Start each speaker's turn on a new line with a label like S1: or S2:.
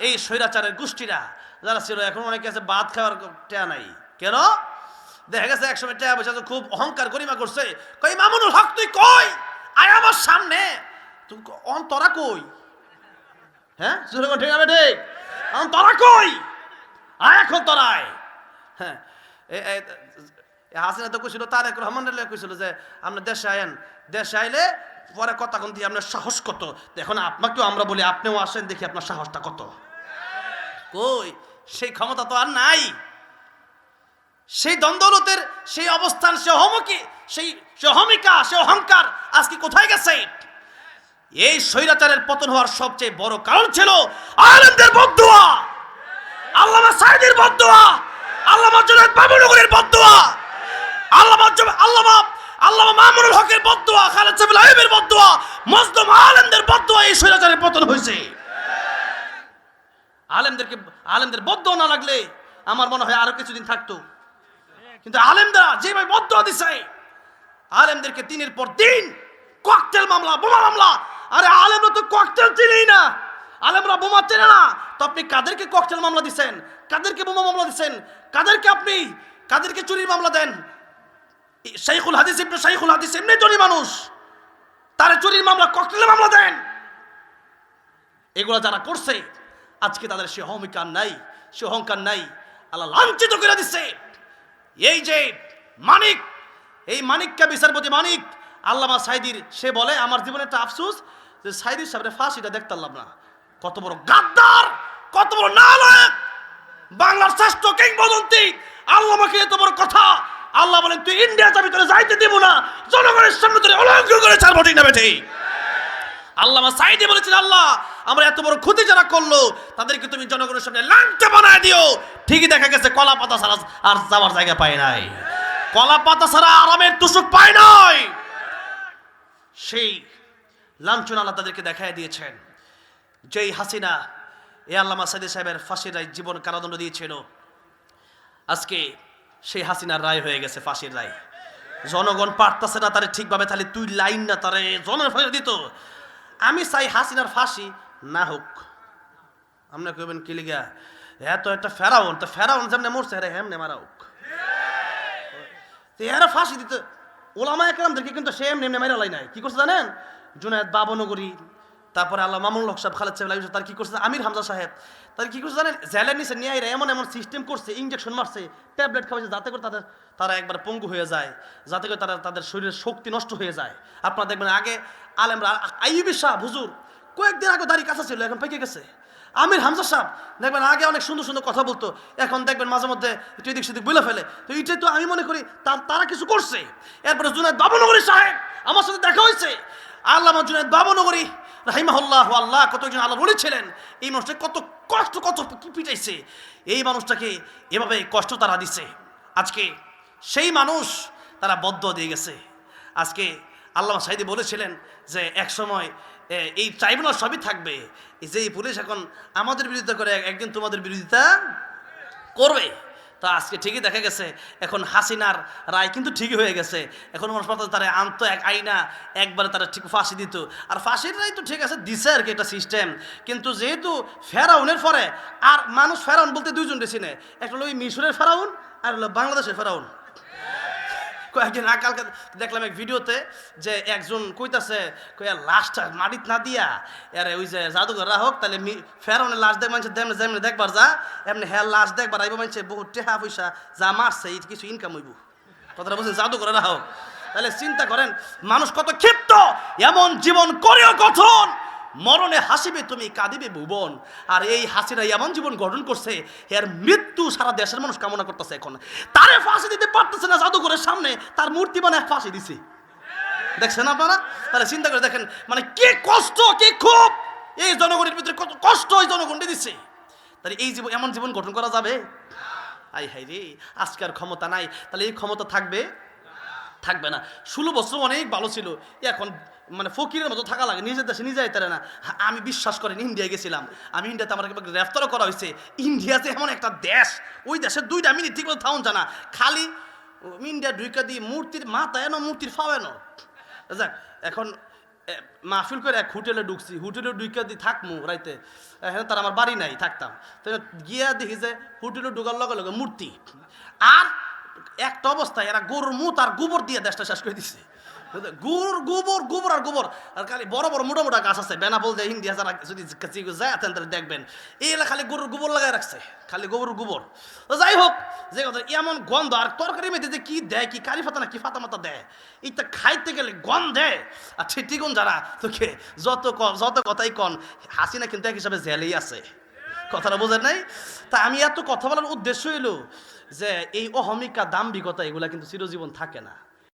S1: এই স্বৈরাচারের গোষ্ঠীরা, যারা ছিল, এখন অনেকে আছে ভাত খাওয়ার টেয়া নাই। কেন? দেখা গেছে একসময় টেয়া বসে খুব অহংকার গরিমা করছে। কই, মামুনুল হক, তুই কই? আয় আমার সামনে। তুই ক- অন, তোরা কই? হ্যাঁ সুরে ঠিক হবে ঠিক। অন কই? আয় এখন তোরাই হ্যাঁ হাসিনা তো কইছিল, তারেক রহমান কইছিল যে, আপনি দেশে আয়েন। দেশে আইলে পরে কথা কোন, দিয়ে আপনার সাহস কত? এখন আপনাকেও আমরা বলি, আপনিও আসেন, দেখি আপনার সাহসটা কত। কই? সেই ক্ষমতা তো আর নাই। সেই দ্বন্দ্বলতের সেই অবস্থান সে অহমকি সেই সে অহমিকা সে অহংকার আজকে কোথায় গেছে? এই স্বৈরাচারের পতন হওয়ার সবচেয়ে বড় কারণ ছিল আলেমদের বদুয়া। আল্লামা সাইদের বদুয়া। আল্লামা জুনায়েদ বাবুনগরের বদুয়া। আল্লামা আল্লামা আল্লামা মামুনুল হকের বদুয়া, খালেদ সাহেব লাইবের বদুয়া মজদুম আলেমদের বদুয়া এই স্বৈরাচারের পতন হয়েছে। আলেমদেরকে, আলেমদের বদ্ধ না লাগলে আমার মনে হয় আরও কিছুদিন থাকতো। কিন্তু আলেমরা যেভাবে বদ্ধ দিছে, আলেমদেরকে দিনের পর দিন ককটেল মামলা, বোমা মামলা। আরে আলেমরা তো ককটেল চিনেই না। আলেমরা বোমা চেনে না। তো আপনি কাদেরকে ককটেল মামলা দিছেন? কাদেরকে বোমা মামলা দিছেন? কাদেরকে আপনি, কাদেরকে চুরির মামলা দেন? শাইখুল হাদিস ইবনে, শাইখুল হাদিস এমনি চুরি মানুষ। তারা চুরির মামলা ককটেলের মামলা দেন। এগুলো যারা করছে আজকে তাদের সে অহমিকার নাই, সে অহংকার নাই। আল্লাহ লাঞ্ছিত করে দিচ্ছে এই যে মানিক, এই মানিককে বিচারপতি মানিক, আল্লামা সাইদির, সে বলে, আমার জীবনে একটা আফসোস যে সাইদির সামনে ফাঁসিটা দেখতে পারলাম না। কত বড় গাদ্দার, কত বড় নালায়ক, বাংলার শ্রেষ্ঠ কিংবদন্তি। আল্লামাকে এত বড় কথা, আল্লাহ বলেন, তুই ইন্ডিয়া যাবি তোরা যাইতে দিব না, জনগণের সামনে তোরে অলঙ্ঘ করে ছাড়বো ঠিক না বেঠি আল্লামা সাইদি বলেছেন, আল্লাহ আমরা এত বড় ক্ষতি যারা করল, তাদেরকে তুমি জনগণের সামনে লাংটে বানায় দিও। ঠিকই দেখা গেছে কলা পাতা ছাড়া আর যাওয়ার জায়গা পায় নাই। কলা পাতা ছাড়া আরামের তুষক পায় নাই। সেই লাঞ্ছন আল্লাহ তাদেরকে দেখায় দিয়েছেন। যেই হাসিনা, এ আল্লামা সাইদি সাহেবের ফাঁসির রায় জীবন কারাদণ্ড দিয়েছিল। আজকে সেই হাসিনার রায় হয়ে গেছে ফাঁসির রায়। জনগণ পারতাছে না তারে ঠিকভাবে, তাহলে তুই লাইন না তারে জনের ফাঁসি দিত। আমি চাই হাসিনার ফাঁসি না হোক। আপনি কইবেন কি লিগা? হ্যাঁ তো একটা ফেরাউন, তো ফেরাউন যেমনে মরছে হ্যাঁ হেমনে মারা হোক। এরা ফাঁসি দিতে ওলামা একরামদেরকে কিন্তু সে এমনি এমনি মারা লাই নাই। কি করছে জানেন? জুনায়দ বাবনগরী, তারপরে আল্লাহ মামুল হক সাহেব, খালেদ সাহেব তার কি করছে? আমির হামজা সাহেব, তার কি করছে জানেন? জেলের নিচে নিয়ে আইরা এমন এমন সিস্টেম করছে ইঞ্জেকশন মারছে ট্যাবলেট খাওয়াইছে, যাতে করে তাদের তারা একবার পঙ্গু হয়ে যায়, যাতে করে তারা তাদের শরীরের শক্তি নষ্ট হয়ে যায়। আপনারা দেখবেন আগে আলেমরা আইবি শাহ, হুজুর কয়েকদিন আগে দাড়ি কাঁচা ছিল, এখন পেকে গেছে। আমির হামজা সাহেব, দেখবেন আগে অনেক সুন্দর সুন্দর কথা বলতো, এখন দেখবেন মাঝে মধ্যে একটু এদিক সেদিক বলে ফেলে। তো এইটাই তো আমি মনে করি তার কিছু করছে। এরপরে জুনায়দ বাবনগরী সাহেব, আমার সাথে দেখা হয়েছে। আল্লাহ জুনায়দ বাবনগরী, রাহিমাহুল্লাহ, আল্লাহ কতজন আল্লাহ বলেছিলেন এই মানুষটা কত কষ্ট, কত কি পিটাইছে। এই মানুষটাকে এভাবে কষ্ট তারা দিছে। আজকে সেই মানুষ তারা বদ্ধ দিয়ে গেছে। আজকে আল্লাহ সাইদি বলেছিলেন যে এক সময় এই ট্রাইব্যুনাল সবই থাকবে। যে এই পুলিশ এখন আমাদের বিরোধিতা করে, একদিন তোমাদের বিরোধিতা করবে। তা আজকে ঠিকই দেখা গেছে, এখন হাসিনার রায় কিন্তু ঠিকই হয়ে গেছে। এখন মানুষ তারা আনতো এক আইনা, একবারে তারা ঠিক ফাঁসি দিত। আর ফাঁসির রায় তো ঠিক আছে, দিছে আর কি একটা সিস্টেম কিন্তু যেহেতু ফেরাউনের পরে, আর মানুষ ফেরাউন বলতে দুইজন চিনে। একটা হলো ওই মিশরের ফেরাউন, আর হলো বাংলাদেশের ফেরাউন। কয়েকদিন আকালকে দেখলাম এক ভিডিওতে যে একজন কইতাছে, কইয়া, লাশটা মাটিত না দিয়া আরে ওই যে জাদুঘর হোক তাহলে ফেরাউনের লাশ দেখ মানুষ যেমনি যেমনি দেখবার যা, এমনি হ্যাঁ লাশ দেখবার আইব মানুষ বহুত টেহা পয়সা যা মারছে, এই কিছু ইনকাম হইব। কথাটা বলছে জাদুঘরে হোক তাহলে চিন্তা করেন, মানুষ কত ক্ষিপ্ত, এমন জীবন করেও গঠন মরণে হাসিবে তুমি, কাঁদিবে ভুবন। আর এই হাসিরা এমন জীবন গঠন করছে, এর মৃত্যু সারা দেশের মানুষ কামনা করতেছে এখন। তারে ফাঁসি দিতে পারতেছে না জাদুঘরের সামনে, তার মূর্তি বানায় ফাঁসি দিছে। দেখছেন আপনারা? তাহলে চিন্তা করে দেখেন মানে কে কষ্ট, কে খুব এই জনগণের ভিতরে কত কষ্ট এই জনগণটি দিচ্ছে তাহলে এই জীবন, এমন জীবন গঠন করা যাবে? আই হাই রে, আজকে আর ক্ষমতা নাই। তাহলে এই ক্ষমতা থাকবে থাকবে না। ষোলো বছর অনেক ভালো ছিল। এখন মানে ফকিরের মতো থাকা লাগে নিজের দেশে নিজে যেতে না। হ্যাঁ, আমি বিশ্বাস করেন ইন্ডিয়া গেছিলাম। আমি ইন্ডিয়াতে আমার গ্রেফতারও করা হয়েছে। ইন্ডিয়াতে এমন একটা দেশ ওই দেশের দুইটা মিনিট ঠিক মতো থাউন জানা। খালি ইন্ডিয়া ঢুইকা দিয়ে মূর্তির মাথা এনো মূর্তির ফাও এনো যাক এখন এ, মাহফিল করে এক হোটেলে ঢুকছি। হোটেলে ঢুকে দি থাকমু রাইতে। হ্যাঁ তার আমার বাড়ি নাই থাকতাম। তো গিয়া দেখি যে হোটেলে ঢুকার লগে লগে মূর্তি। আর একটা অবস্থায় এরা গরুর মুত আর গোবর দিয়ে দেশটা শেষ করে দিছে। গুড় গোবর গোবর আর গোবর। আর খালি বড় বড় মোটা মোটা গাছ আছে। বেনা বলতে হিন্দি যারা যদি যায়, তাহলে দেখবেন। এই খালি গরুর গোবর লাগাই রাখছে। খালি গোবর গোবর। যাই হোক, যে কথা, এমন গন্ধ। আর তরকারি মেয়েতে যে কি দেয়, কি কারি ফাতা না, কি ফাতা মাতা দেয় এইটা খাইতে গেলে গন্ধে। আর ঠিকগুন যারা তোকে যত যত কথাই কন, হাসিনা কিন্তু এক হিসাবে জেলেই আছে। কথাটা বোঝেন নাই? তা আমি এত কথা বলার উদ্দেশ্য হইল যে এই অহমিকা দাম্ভিকতা এগুলা কিন্তু চিরজীবন থাকে না।